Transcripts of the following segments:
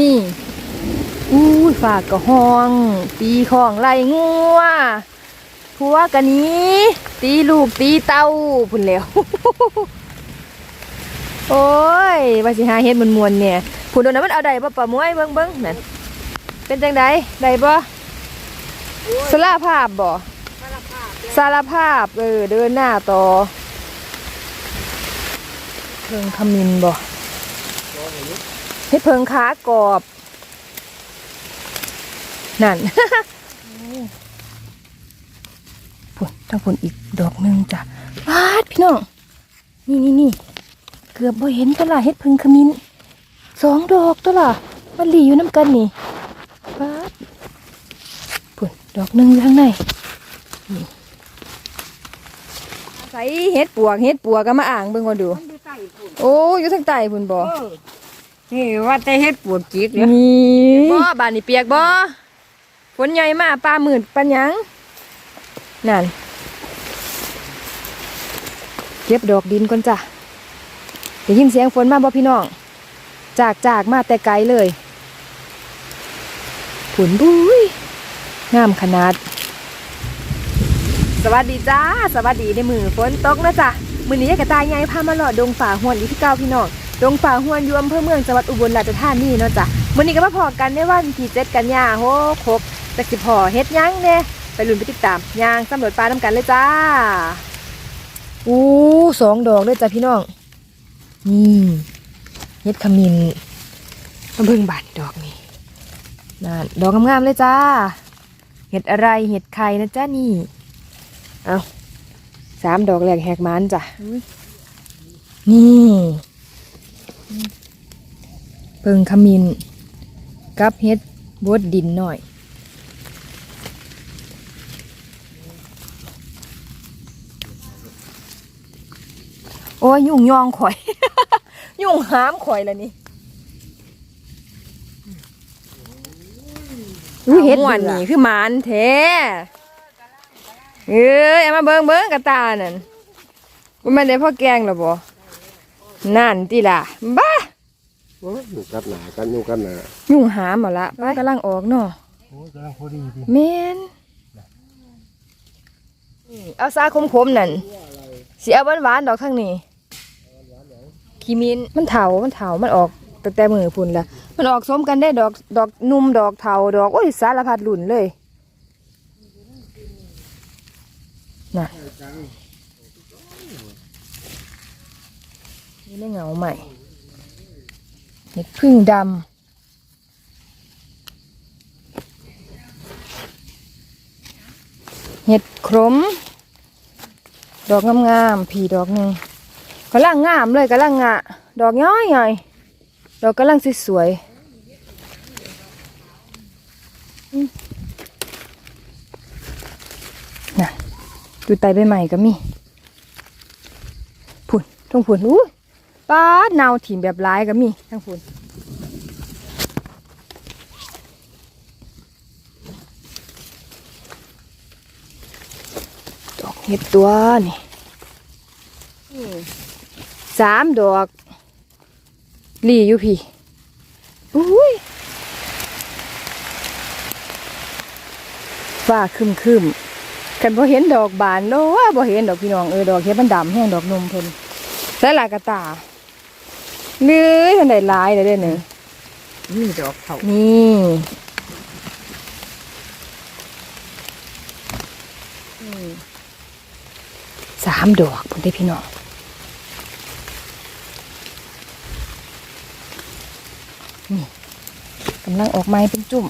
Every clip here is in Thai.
นี่อู้ฝากกระห้อง ตีของไลงัวผัวกันนี้ ตีลูกตีเต้าพุ่นแล้ว โอ้ยว่าสิหาเฮ็ดมวนๆเนี่ยผู้โดนนั้นมันเอาได้บ่ปะมวยเบิ่งเบิ่งนั่นเป็นจังไดได้บ่สารภาพบ่สารภาพเออเดินหน้าต่อเพิ่งขมินบ่ เฮ็ดเพิงขากรอบ นั่นพุ่นทั้งพุ่นอีกดอกหนึงจ้ะปาดพี่น้อง นี่นี่นี่เกือบบ่เห็นตัวละเฮ็ดพึ่งขมิ้นสองดอกตัวละมันหลีอยู่น้ำกันนี่ป๊าดพุ่นดอกหนึ่งอยู่ข้างในนี่ใส่เฮ็ดปวกเฮ็ดปวกก็มาอ่างเบิ่งก่อนดู โอ้อยู่ทางใต้พุ่นบ่ นี่ว่าแต่เฮ็ดปวดจิกเลยนี่บ่บ้านนี่เปียกบ่ฝนใหญ่มาปลาหมื่นปันหยังนั่นเก็บดอกดินก่อนจ้ะได้ยินเสียงฝนมาบ่พี่น้อง จากจากมาแต่ไกลเลยผุนบุ้ยงามขนาด สวัสดีจ้า สวัสดีในมือฝนตกนะจ๊ะมือนี้ยายกระตายไงพามาหลอดดงฝ่าหวนอยู่ที่เก้าพี่น้อง ดงฝ่าหวนอยู่อำเภอเมืองจังหวัดอุบลราชธานีเนาะจ้ะมือนี้ก็มาพอกันในวันที่เจ็ดกันยาโหครบแต่สิพอเฮ็ดหยังเน่ไปลุ้นไปติดตามยางสำรวจปลาน้ำกันเลยจ้าอู้สองดอกเลยจ้ะพี่น้องนี่เฮ็ดขมิ้นมาเบิ่งบาดดอกนี่นั่นดอกงามๆเลยจ้า เห็ดอะไรเห็ดไข่นะจ้านี่ เอาสามดอกแรกแหกมันจ้ะนี่ เปิงขมิ้นกับเฮ็ดบดดินหน่อย โอ้ยยุ่งยองข่อย ยุ่งหามข่อยแล้วนี่อุ้ยเฮ็ดหวานนี่คือหมานแท้เอ้ยเอามาเบิ่งเบิ่งกระตานั่นว่ามันได้พ่อแกงหรอบ่นั่นติล่ะบ้า อ้ยอยู่กับหนากันอยู่กับหนายุ่งหามหมดละกำลังออกเนาะโอ้ยกำลังพอดีดิแม่นนี่เอาซาคมๆนั่นสิเอาหวานๆดอกข้างนี้ขีมินมันเถามันเถามันออกแต่แต่มือพุ่นละมันออกสมกันได้ดอกดอกนุ่มดอกเถาดอกโอ้ยสารพัดหลุ่นเลยน่ะนี่ได้เหงาใหม่ เห็ดพึ่งดำเห็ดขม ดอกงามๆผีดอกหนึ่งกำลังงามเลยกำลังงะ ดอกย้อยใหญ่ดอกกำลังสวยๆน่ะดูไตใบใหม่ก็มีผุนทั้งผุนอู้ ป้าดนาวถิ่มแบบร้ายก็มีทั้งผุนดอกเห็ดตัวนี่สามดอกลีอยู่พี่อุ้ยฟ้าคึมคึมกันพอเห็นดอกบานโลว่าพอเห็นดอกพี่น้องเออดอกเห็ดมันดำแห้งดอกนมเพิ่นใส่ลายกระตา เนื้อทันได้หลายเลยเด้อเนื้อนี่ดอกเขานี่อืมสามดอกพุ่นได้พี่น้องนี่กำลังออกไม้เป็นจุ่ม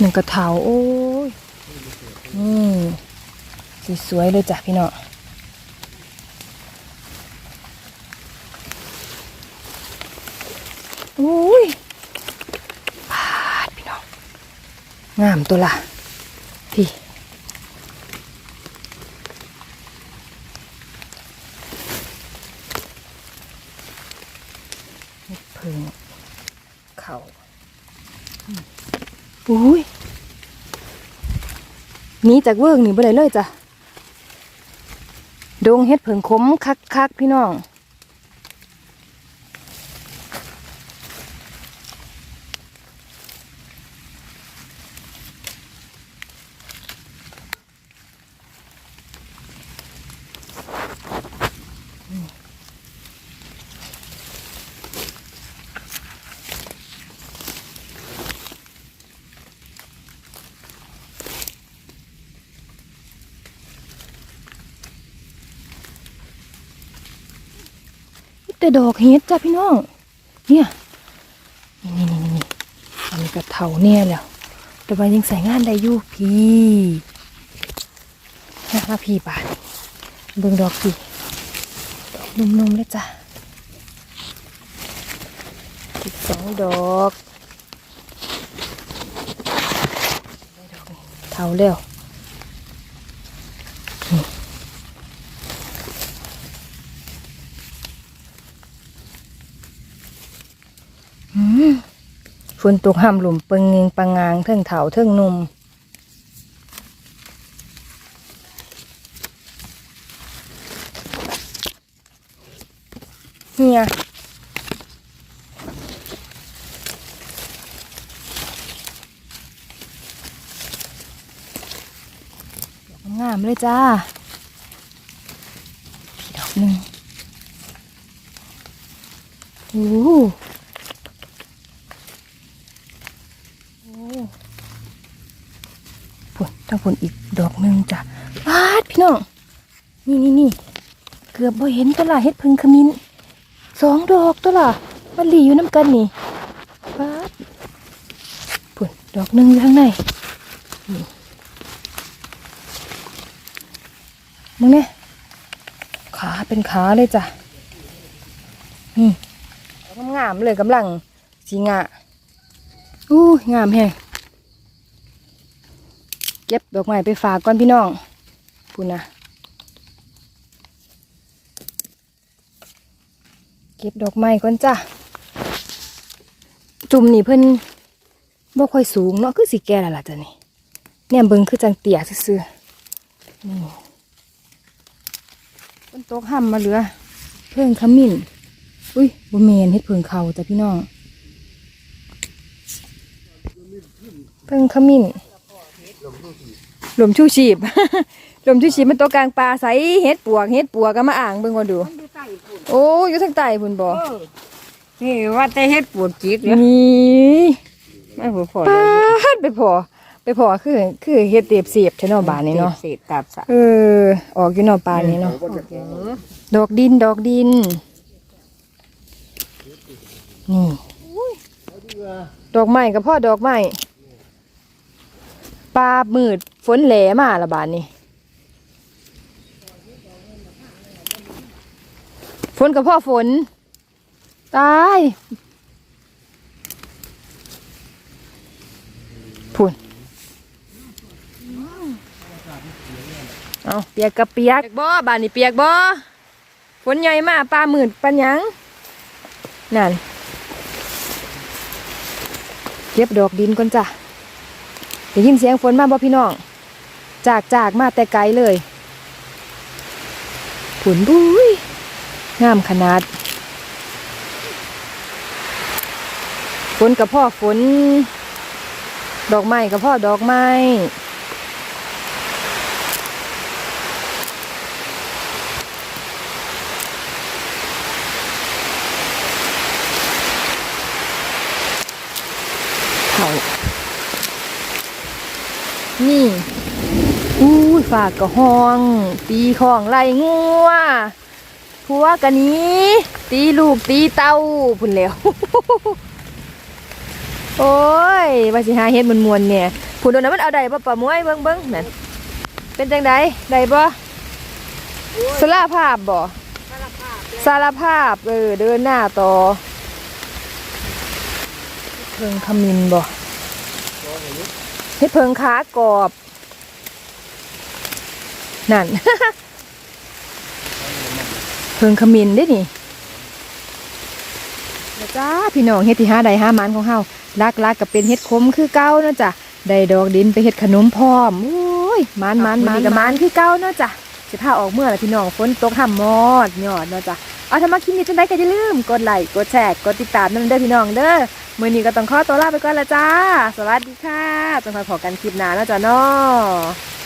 หนึ่งกระเถาโอ้ยนี่สีสวยเลยจ้ะพี่เน้องโอ้ยพาดพี่น้องงามตัวละพี่เพิงเข่า อุ้ยนีจากเวิร์กหนีไปเลยเลยจ้ะดงเฮ็ดเผิงขมคักคักๆพี่น้อง แต่ดอกเฮ็ดจ้ะพี่น้อง เนี่ย นี่นี่นี่นี่อันนี้ก็เถาเนี่ยแล้ว แต่ว่ายังใส่งานได้อยู่พี่นะมาพี่บาเบิ่งดอกพี่ดอกนุ่มๆเลยจ้ะอีกสองดอกกนี่เถาแล้วอื ฝนตกห้ามหลุมเปิงเงงปังงางเทิงเถาเทิงนุ่มเนี่ยงามเลยจ้าผีดอกหนึ่งโอ้โห ผล ทั้งผลอีกดอกหนึ่งจ้ะปาดพี่น้อง นี่นี่นี่เกือบบ่เห็นตัวละเฮ็ดพึ่งขมิ้นสองดอกตัวละมันหลีอยู่น้ำกันนี่ปาดผลดอกหนึ่งอยู่ข้างในนี่มึงเนี่ยขาเป็นขาเลยจ้ะนี่งามๆเลยกำลังสีงะอู้งามแฮง เก็บดอกไม้ไปฝากก่อนพี่น้องพูนะเก็บดอกไม้ก่อนจ้ะจุ่มนี่เพิ่นบ่ค่อยสูงเนาะคือสิแก่ล้วล่ะจ้ะนี่เนี่ยเบิ่งคือจังเตี่ยซื่อๆนี่ต้นตกห่ำมาเหลือ เพิ่งขมิ้นอุ้ยบ่แมนเฮ็ดเพิ่งเขาจ้ะพี่น้องเพิ่งขมิ้น หลุมชูชีพ หลุมชูชีพมันตัวกลางปลาใสเฮ็ดปวกเฮ็ดปัวก็มาอ่างเบิ่งก่อนดูโอ้อยู่ทางใต้พุ่นบ่นี่ว่าแต่เฮ็ดปวดจิตเลยนี่ไม่พอพอปาดไปพอ ไปพอคือคือเฮ็ดเตียบเสียบแถวเนอบานนี่เนาะเศษตับสะเออ ออกอยู่เนอปานนี้เนาะ ดอกดินดอกดิน นี่ ดอกไม้กับพ่อดอกไม้ ปลามืดฝนแหลมาละบานนี้ฝนกับพ่อฝน ตายพุ่นเอาเปียกกับเปียกบ่บานนี้เปียกบ่ฝนใหญ่มากปลาหมื่นปัญญังนั่นเก็บดอกดินก่อนจ้ะ ได้ยินเสียงฝนมาบ่พี่น้อง จากจากมาแต่ไกลเลยผุนบุ้ยงามขนาด ฝนกับพ่อฝน ดอกไม้กับพ่อดอกไม้เขา นี่อู้ยฝากกระห้อง ตีของไรงัวผัวกันนี้ ตีลูกตีเต้าพุ่นแล้ว โอ้ยว่าสิหาเฮ็ดมันมวนเนี่ยผุนโดนนั้นมันเอาได้บ่ปะมวยเบิ่งเบิ่งนั่นเป็นจังไดได้บ่สารภาพบ่สารภาพเออเดินหน้าต่อเพิงขมินบ่ เห็ดเพิงค้ากรอบ นั่น เพิงขมินได้นี่นะจ้าพี่น้องเฮ็ดที่ห้าใดห้ามันของเฮาลากลากกับเป็นเฮ็ดคมคือเก้าเนะจ้ะได้ดอกดินไปเฮ็ดขนมพร้อมโอ้ยมันมันมันกับมันคือเก้าเนะจ้ะจผ้าออกเมื่อละพี่น้องฝนตกทำมอดยอดเนะจ้ะเอาทำมาคลิปนี้จังได้ก็อย่าลืมกดไลค์กดแชร์กดติดตามนั่นเด้อพี่น้องเด้อ มื่อนี้ก็ต้องขอตัวลาไปก่อนละจ้า สวัสดีค่ะจังหวะพอกันคลิปหน้ล้วจ้าเนาะ